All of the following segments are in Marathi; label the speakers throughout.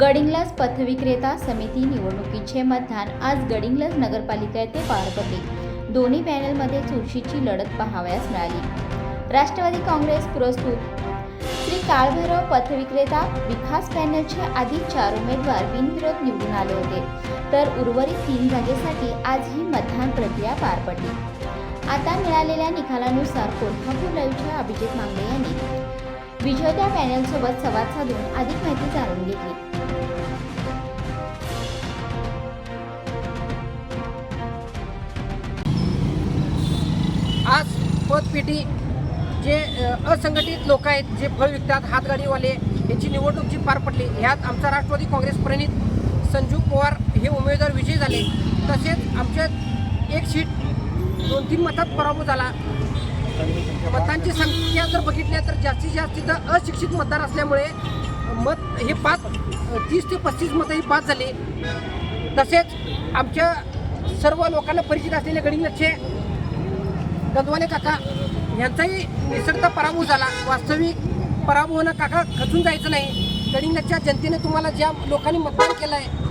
Speaker 1: गडिंग्लज पथविक्रेता समिती निवडणुकीचे मतदान आज गडिंग्लज नगरपालिका येथे पार पडले. दोन्ही पॅनलमध्ये चुरशीची लढत पाहावयास मिळाली. राष्ट्रवादी काँग्रेस पुरस्कृत. श्री काळभैरव पथविक्रेता विकास पॅनलचे आधी चार उमेदवार बिनविरोध निवडून आले होते. तर उर्वरित तीन जागेसाठी आज ही मतदान प्रक्रिया पार पडली. आता मिळालेल्या निकालानुसार कोल्हापूर लाईव्हच्या अभिजित मांगले यांनी विजेत्या पॅनलसोबत संवाद साधून अधिक माहिती जाणून घेतली.
Speaker 2: आज पतपेटी जे असंघटित लोक आहेत जे फळ विकतात हातगाडीवाले यांची निवडणूक जी पार पडली ह्यात आमचा राष्ट्रवादी काँग्रेस प्रणित संजू पवार हे उमेदवार विजयी झाले. तसेच आमच्या एक सीट दोन तीन मतात पराभव झाला. मतांची संख्या जर बघितल्या तर जास्तीत जास्त तिथं अशिक्षित मतदार असल्यामुळे मत हे पाच तीस ते पस्तीस मतं ही पाच झाली. तसेच आमच्या सर्व लोकांना परिचित असलेले गडिंगचे गंदवाले काका यांचाही निसर्गता पराभव झाला. वास्तविक पराभव होणं काका खचून जायचं नाही. गडिंगच्या जनतेने तुम्हाला ज्या लोकांनी मतदान केलं आहे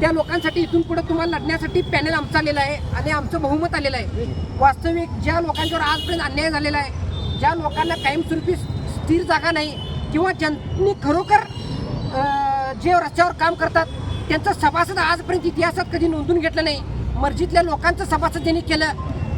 Speaker 2: त्या लोकांसाठी इथून पुढे तुम्हाला लढण्यासाठी पॅनल आमचं आलेलं आहे आणि आमचं बहुमत आलेलं आहे. वास्तविक ज्या लोकांच्यावर आजपर्यंत अन्याय झालेला आहे ज्या लोकांना कायमस्वरूपी स्थिर जागा नाही किंवा ज्यांनी खरोखर जे रस्त्यावर काम करतात त्यांचं सभासद आजपर्यंत इतिहासात कधी नोंदून घेतलं नाही. मर्जीतल्या लोकांचं सभासद ज्यांनी केलं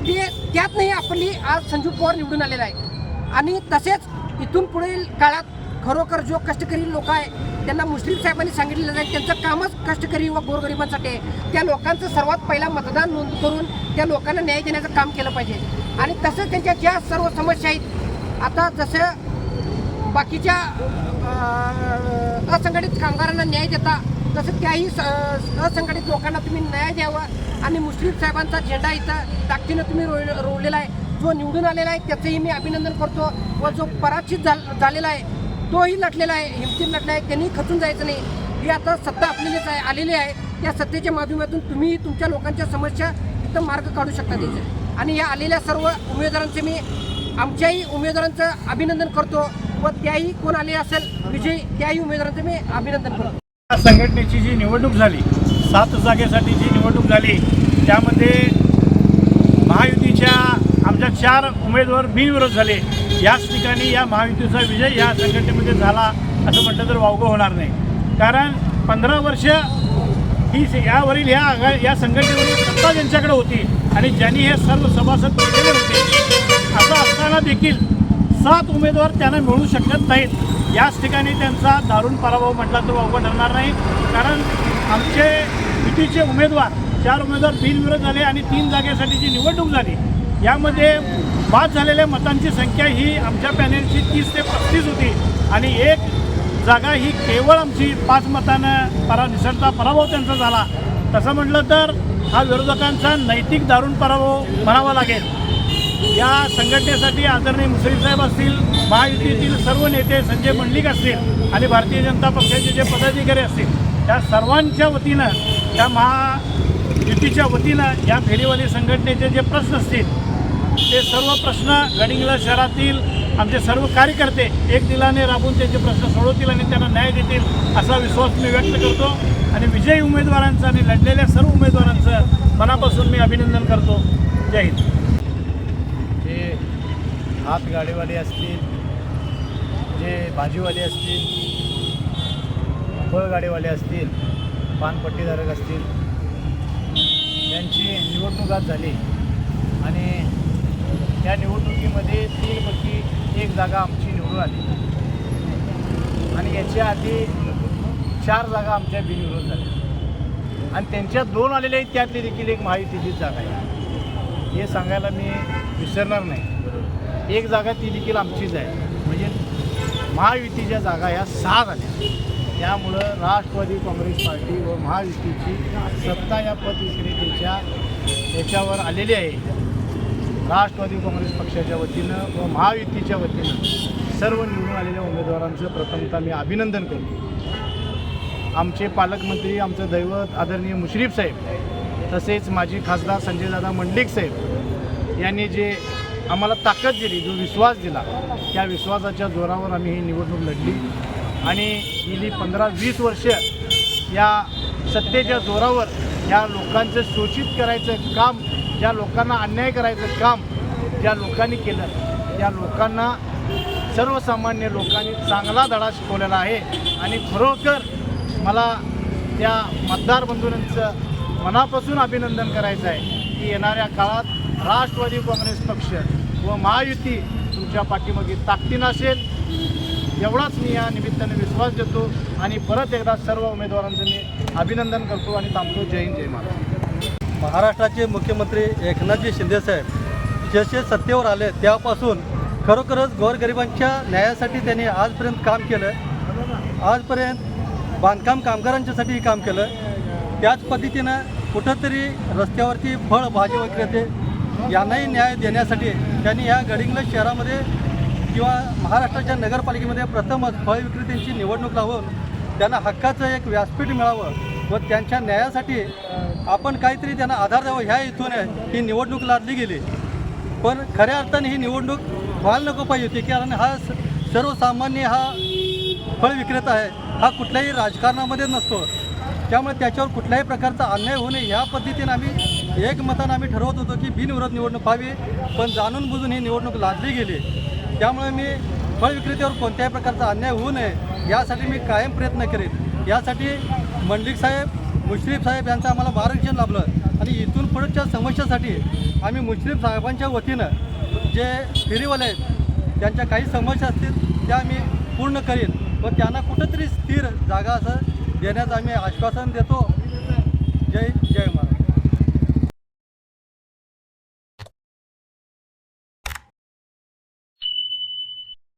Speaker 2: ते त्यात नाही आपली आज संजू पवार निवडून आलेला आहे. आणि तसेच इथून पुढील काळात खरोखर जो कष्टकरी लोक आहे त्यांना मुस्लिम साहेबांनी सांगितलेलं नाही त्यांचं कामच कष्टकरी व गोरगरिबांसाठी आहे. त्या लोकांचं सर्वात पहिला मतदान नोंद करून त्या लोकांना न्याय देण्याचं काम केलं पाहिजे. आणि तसंच त्यांच्या ज्या सर्व समस्या आहेत आता जसं बाकीच्या असंघटित कामगारांना न्याय देता तसं त्याही स- असंघटित लोकांना तुम्ही न्याय द्यावा. आणि मुस्लिम साहेबांचा झेंडा इथं ताकदीनं तुम्ही रो रोवलेला आहे. जो निवडून आलेला आहे त्याचंही मी अभिनंदन करतो व जो पराचित झाल- झालेला आहे तोही लढलेला आहे हिमतीन लढला आहे त्यांनी खचून जायचं नाही. ही आता सत्ता आपलेलीच आहे आलेली आहे. त्या सत्तेच्या माध्यमातून तुम्ही तुमच्या लोकांच्या समस्या इथं मार्ग काढू शकता त्याचे आणि या आलेल्या सर्व उमेदवारांचे मी आमच्याही उमेदवारांचं अभिनंदन करतो व त्याही कोण आले असेल विजयी त्याही उमेदवारांचं मी अभिनंदन करतो.
Speaker 3: या संघटनेची जी निवडणूक झाली सात जागेसाठी जी निवडणूक झाली त्यामध्ये महायुतीच्या आमच्या चार उमेदवार बिनविरोध झाले. याच ठिकाणी या महायुतीचा विजय या संघटनेमध्ये झाला असं म्हटलं तर वावगं होणार नाही. कारण पंधरा वर्ष ही यावरील ह्या आघा या संघटनेवरील सत्ता ज्यांच्याकडे होती आणि ज्यांनी हे सर्व सभासद केलेले होते असं असताना देखील सात उमेदवार त्यांना मिळू शकत नाहीत. याच ठिकाणी त्यांचा दारुण पराभव म्हटला तर वावगं ठरणार नाही. कारण आमचे युतीचे उमेदवार चार उमेदवार बिनविरोध झाले आणि तीन जागेसाठी जी निवडणूक झाली यामध्ये बाद झालेल्या मतांची संख्या ही आमच्या पॅनेलची तीस ते पस्तीस होती. आणि एक जागा ही केवळ आमची पाच मतानं परा निसरता पराभव त्यांचा झाला. तसं म्हटलं तर हा विरोधकांचा नैतिक दारुण पराभव म्हणावा लागेल. या संघटनेसाठी आदरणीय मुश्रीफ साहेब असतील महायुतीतील सर्व नेते संजय मंडलिक असतील आणि भारतीय जनता पक्षाचे जे पदाधिकारी असतील त्या सर्वांच्या वतीनं त्या महायुतीच्या वतीनं या फेरीवाली संघटनेचे जे प्रश्न असतील ते सर्व प्रश्न गडिंगला शहरातील आमचे सर्व कार्यकर्ते एक दिलाने राबून त्यांचे प्रश्न सोडवतील आणि त्यांना न्याय देतील असा विश्वास मी व्यक्त करतो. आणि विजयी उमेदवारांचं आणि लढलेल्या सर्व उमेदवारांचं मनापासून मी अभिनंदन करतो. जय हिंद.
Speaker 4: जे हातगाडीवाले असतील जे भाजीवाले असतील फळगाडीवाले असतील पानपट्टीधारक असतील यांची निवडणूक आज झाली. आणि त्या निवडणुकीमध्ये तीनपैकी एक जागा आमची निवडून आली. आणि याच्या आधी चार जागा आमच्या बिनविरोध झाल्या. आणि त्यांच्या दोन आलेल्या आहेत त्यातली देखील एक महायुतीचीच जागा आहे. हे सांगायला मी विसरणार नाही. एक जागा ती देखील आमचीच आहे. म्हणजे महायुतीच्या जागा या सहा झाल्या त्यामुळं राष्ट्रवादी काँग्रेस पार्टी व महायुतीची सत्ता या पतविक्रेतेच्या याच्यावर आलेली आहे. राष्ट्रवादी काँग्रेस पक्षाच्या वतीनं व महायुतीच्या वतीनं सर्व निवडून आलेल्या उमेदवारांचं प्रथमतः मी अभिनंदन करतो. आमचे पालकमंत्री आमचं दैवत आदरणीय मुश्रीफ साहेब तसेच माजी खासदार संजयदादा मंडलिक साहेब यांनी जे आम्हाला ताकद दिली जो विश्वास दिला त्या विश्वासाच्या जोरावर आम्ही ही निवडणूक लढली. आणि गेली पंधरा वीस वर्ष या सत्तेच्या जोरावर या लोकांचं शोषित करायचं काम ज्या लोकांना अन्याय करायचं काम ज्या लोकांनी केलं त्या लोकांना सर्वसामान्य लोकांनी चांगला धडा शिकवलेला आहे. आणि खरोखर मला त्या मतदार बंधूंचं मनापासून अभिनंदन करायचं आहे की येणाऱ्या काळात राष्ट्रवादी काँग्रेस पक्ष व महायुती तुमच्या पाठीमागे ताकदीनं असेल. एवढाच मी या निमित्ताने विश्वास देतो आणि परत एकदा सर्व उमेदवारांचं मी अभिनंदन करतो आणि थांबतो. जय हिंद जय महाराज
Speaker 5: महाराष्ट्राचे मुख्यमंत्री एकनाथजी शिंदेसाहेब जसे सत्तेवर आले त्यापासून खरोखरच गोरगरिबांच्या न्यायासाठी त्यांनी आजपर्यंत काम केलं. आजपर्यंत बांधकाम कामगारांच्यासाठी काम केलं. त्याच पद्धतीनं कुठंतरी रस्त्यावरती फळ भाजी विक्रेते यांनाही न्याय देण्यासाठी त्यांनी या गडिंग्लज शहरामध्ये किंवा महाराष्ट्राच्या नगरपालिकेमध्ये प्रथमच फळ विक्रेत्यांची निवडणूक लावून त्यांना हक्काचं एक व्यासपीठ मिळावं. व त्यांच्या न्यायासाठी आपण काहीतरी त्यांना आधार द्यावा. ह्या हेतून ही निवडणूक लादली गेली. पण खऱ्या अर्थाने ही निवडणूक व्हायला नको पाहिजे होती कारण हा स- सर्वसामान्य हा फळ विक्रेता आहे. हा कुठल्याही राजकारणामध्ये नसतो. त्यामुळे त्याच्यावर कुठल्याही प्रकारचा अन्याय होऊ नये. ह्या पद्धतीने आम्ही एकमतानं आम्ही ठरवत होतो की बिनविरोध निवडणूक व्हावी पण जाणून बुजून ही निवडणूक लादली गेली. त्यामुळे मी फळ विक्रेत्यावर कोणत्याही प्रकारचा अन्याय होऊ नये यासाठी मी कायम प्रयत्न करेन. यासाठी मंडिक साहेब मुश्रीफ साहेब यांचं आम्हाला मार्गदर्शन लाभलं. आणि इथून पुढच्या समस्यासाठी आम्ही मुश्रीफ साहेबांच्या वतीनं जे फेरीवाले आहेत त्यांच्या काही समस्या असतील त्या आम्ही पूर्ण करीन. व त्यांना कुठंतरी स्थिर जागा असं देण्याचं आम्ही आश्वासन देतो. जय जय महाराज.